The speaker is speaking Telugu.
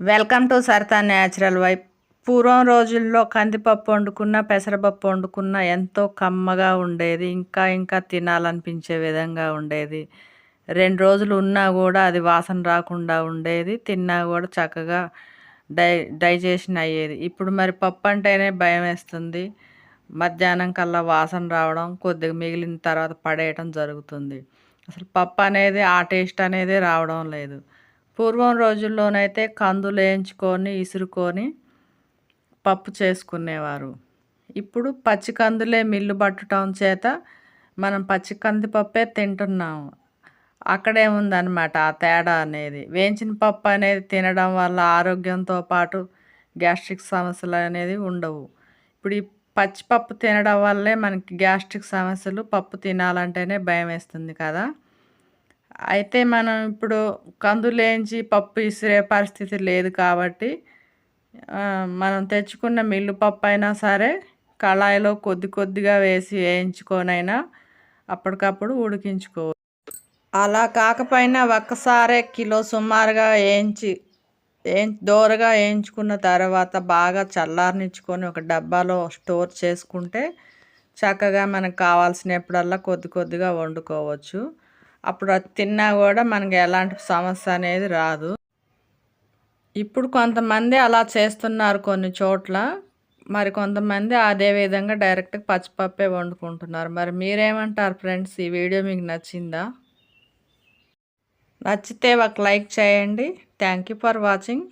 Welcome to Sarita natural vibe పూర్వం రోజుల్లో కందిపప్పు వండుకున్న పెసరపప్పు వండుకున్న ఎంతో కమ్మగా ఉండేది. ఇంకా ఇంకా తినాలనిపించే విధంగా ఉండేది. రెండు రోజులు ఉన్నా కూడా అది వాసన రాకుండా ఉండేది. తిన్నా కూడా చక్కగా డై డైజెషన్ అయ్యేది. ఇప్పుడు మరి పప్పు అంటేనే భయం వేస్తుంది. మధ్యాహ్నం కల్లా వాసన రావడం కొద్దిగా మిగిలిన తర్వాత పడేయటం జరుగుతుంది. అసలు పప్పు అనేది ఆ టేస్ట్ అనేది రావడం లేదు. పూర్వం రోజుల్లోనైతే కందులు వేయించుకొని ఇసురుకొని పప్పు చేసుకునేవారు. ఇప్పుడు పచ్చి కందులే మిల్లు పట్టడం చేత మనం పచ్చి కందిపప్పే తింటున్నాము అక్కడే ఉందన్నమాట ఆ తేడా అనేది. వేయించిన పప్పు అనేది తినడం వల్ల ఆరోగ్యంతో పాటు గ్యాస్ట్రిక్ సమస్యలు అనేది ఉండవు. ఇప్పుడు ఈ పచ్చిపప్పు తినడం వల్లే మనకి గ్యాస్ట్రిక్ సమస్యలు పప్పు తినాలంటేనే భయం వేస్తుంది కదా. అయితే మనం ఇప్పుడు కందులేంచి పప్పు ఇసిరే పరిస్థితి లేదు కాబట్టి మనం తెచ్చుకున్న మిల్లు పప్పు అయినా సరే కళాయిలో కొద్ది కొద్దిగా వేసి వేయించుకొనైనా అప్పటికప్పుడు ఉడికించుకో అలా కాకపోయినా ఒక్కసారే కిలో సుమారుగా వేయించి వేయి దోరగా వేయించుకున్న తర్వాత బాగా చల్లారనిచ్చుకొని ఒక డబ్బాలో స్టోర్ చేసుకుంటే చక్కగా మనకు కావాల్సినప్పుడల్లా కొద్ది కొద్దిగా వండుకోవచ్చు. అప్పుడు అది తిన్నా కూడా మనకి ఎలాంటి సమస్య అనేది రాదు. ఇప్పుడు కొంతమంది అలా చేస్తున్నారు కొన్ని చోట్ల. మరి కొంతమంది అదే విధంగా డైరెక్ట్గా పచ్చిపప్పే వండుకుంటున్నారు. మరి మీరేమంటారు ఫ్రెండ్స్? ఈ వీడియో మీకు నచ్చిందా? నచ్చితే ఒక లైక్ చేయండి. Thank you for watching